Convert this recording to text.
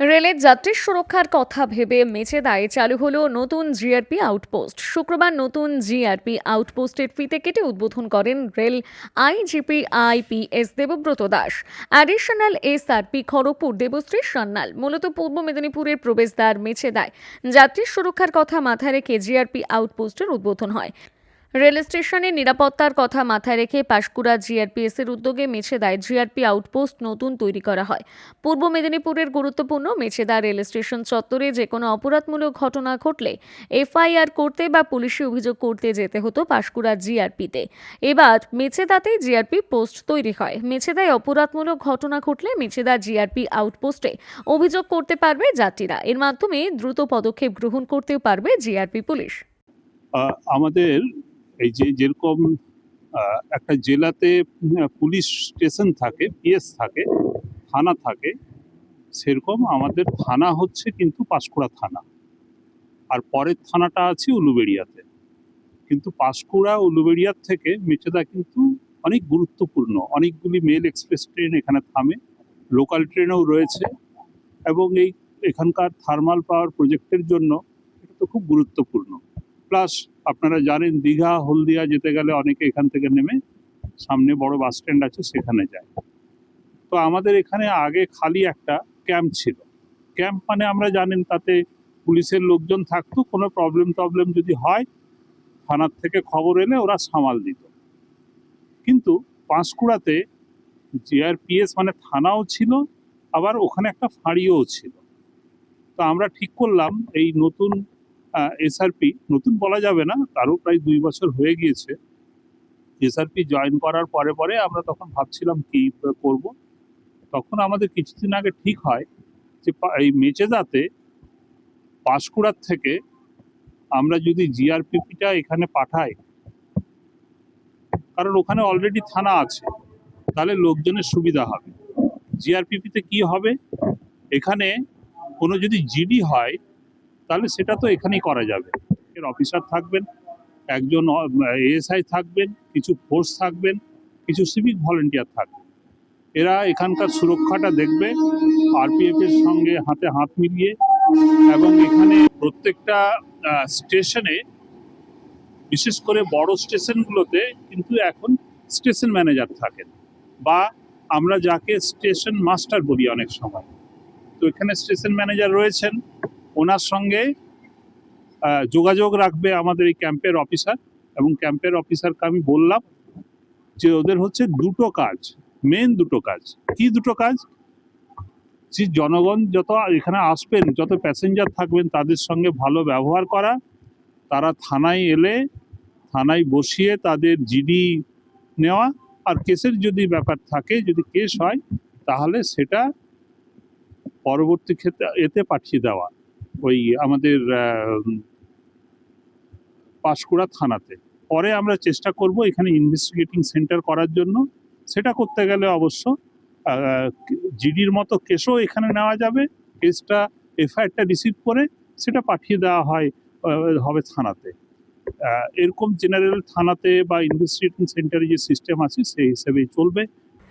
রেলের যাত্রীর সুরক্ষার কথা ভেবে মেচেদায় চালু হলো নতুন জিআরপি আউটপোস্ট শুক্রবার নতুন জিআরপি আউটপোস্টের ফিতে কেটে উদ্বোধন করেন rail IGP IPS Debabrata Das. Additional SRP Kharagpur Debashree Sanyal, মূলত পূর্ব মেদিনীপুরের প্রবেশদ্বার মেছেদায় যাত্রীর সুরক্ষার কথা মাথায় রেখে জিআরপি আউটপোস্টের উদ্বোধন হয়। রেল স্টেশনের নিরাপত্তার কথা মাথায় রেখে পাশকুড়া জিআরপিএস এর উদ্যোগে মেছেদায় জিআরপি আউটপোস্ট নতুন তৈরি করা হয়। পূর্ব মেদিনীপুরের গুরুত্বপূর্ণ মেছেদা রেল স্টেশন চত্বরে যে কোনো অপরাধমূলক ঘটনা ঘটলে এফআইআর করতে বা পুলিশে অভিযোগ করতে যেতে হতো পাশকুড়া জিআরপিতে। এবার মেছেদাতে জিআরপি পোস্ট তৈরি হয়। মেছেদায় অপরাধমূলক ঘটনা ঘটলে মেছেদা জিআরপি আউটপোস্টে অভিযোগ করতে পারবে যাত্রীরা। এর মাধ্যমে দ্রুত পদক্ষেপ গ্রহণ করতেও পারবে জিআরপি পুলিশ। আমাদের এই যে যেরকম একটা জেলাতে পুলিশ স্টেশন থাকে, পিএস থাকে, থানা থাকে, সেরকম আমাদের থানা হচ্ছে কিন্তু পাঁশকুড়া থানা। আর পরের থানাটা আছে উলুবেড়িয়াতে। কিন্তু পাঁশকুড়া, উলুবেড়িয়ার থেকে মেচেদা কিন্তু অনেক গুরুত্বপূর্ণ। অনেকগুলি মেল এক্সপ্রেস ট্রেন এখানে থামে, লোকাল ট্রেনও রয়েছে এবং এই এখানকার থার্মাল পাওয়ার প্রজেক্টের জন্য এটা তো খুব গুরুত্বপূর্ণ। প্লাস আপনারা জানেন দীঘা, হলদিয়া যেতে গেলে অনেকে এখান থেকে নেমে সামনে বড় বাস স্ট্যান্ড আছে, সেখানে যায়। তো আমাদের এখানে আগে খালি একটা ক্যাম্প ছিল। ক্যাম্প মানে আমরা জানেন তাতে পুলিশের লোকজন থাকতো, কোনো প্রবলেম টবলেম যদি হয়, থানার থেকে খবর এলে ওরা সামাল দিত। কিন্তু পাঁশকুড়াতে জিআরপিএস মানে থানাও ছিল, আবার ওখানে একটা ফাঁড়িও ছিল। তো আমরা ঠিক করলাম, এই নতুন এসআরপি নতুন বলা যাবে না, তারও প্রায় দুই বছর হয়ে গিয়েছে। এসআরপি জয়েন করার পরে পরে আমরা তখন ভাবছিলাম কি করব। তখন আমাদের কিছুদিন আগে ঠিক হয় যে এই মেচেদাতে পাঁশকুড়ার থেকে আমরা যদি জিআরপিপিটা এখানে পাঠাই, কারণ ওখানে অলরেডি থানা আছে, তাহলে লোকজনের সুবিধা হবে। জিআরপিপিতে কি হবে? এখানে কোনো যদি জিডি হয় তাহলে সেটা তো এখানেই করা যাবে। এর অফিসার থাকবেন, একজন এএসআই থাকবেন, কিছু ফোর্স থাকবেন, কিছু সিভিক ভলেন্টিয়ার থাকবে এরা এখানকার সুরক্ষাটা দেখবে আরপিএফ এর সঙ্গে হাতে হাত মিলিয়ে এবং এখানে প্রত্যেকটা স্টেশনে বিশেষ করে বড় স্টেশনগুলোতে কিন্তু এখন স্টেশন ম্যানেজার থাকেন বা আমরা যাকে স্টেশন মাস্টার বলি অনেক সময়। তো এখানে স্টেশন ম্যানেজার রয়েছেন ওনার সঙ্গে যোগাযোগ রাখবে আমাদের এই ক্যাম্পের অফিসার এবং ক্যাম্পের অফিসারকে আমি বললাম যে ওদের হচ্ছে দুটো কাজ মেন দুটো কাজ। কি দুটো কাজ? যে জনগণ যত এখানে আসবেন, যত প্যাসেঞ্জার থাকবেন, তাদের সঙ্গে ভালো ব্যবহার করা। তারা থানায় এলে, থানায় বসিয়ে তাদের জিডি নেওয়া। আর কেসের যদি ব্যাপার থাকে, যদি কেস হয়, তাহলে সেটা পরবর্তী ক্ষেত্রে এতে পাঠিয়ে দেওয়া। ওই আমাদের পাঁশকুড়া থানাতে। পরে আমরা চেষ্টা করব এখানে ইনভেস্টিগেটিং সেন্টার করার জন্য। সেটা করতে গেলে অবশ্য জিডির মতো কেসও এখানে নেওয়া যাবে। কেসটা এফআইআরটা রিসিভ করে সেটা পাঠিয়ে দেওয়া হয় হবে থানাতে। এরকম জেনারেল থানাতে বা ইনভেস্টিগেটিং সেন্টারে যে সিস্টেম আছে, সেই হিসেবেই চলবে।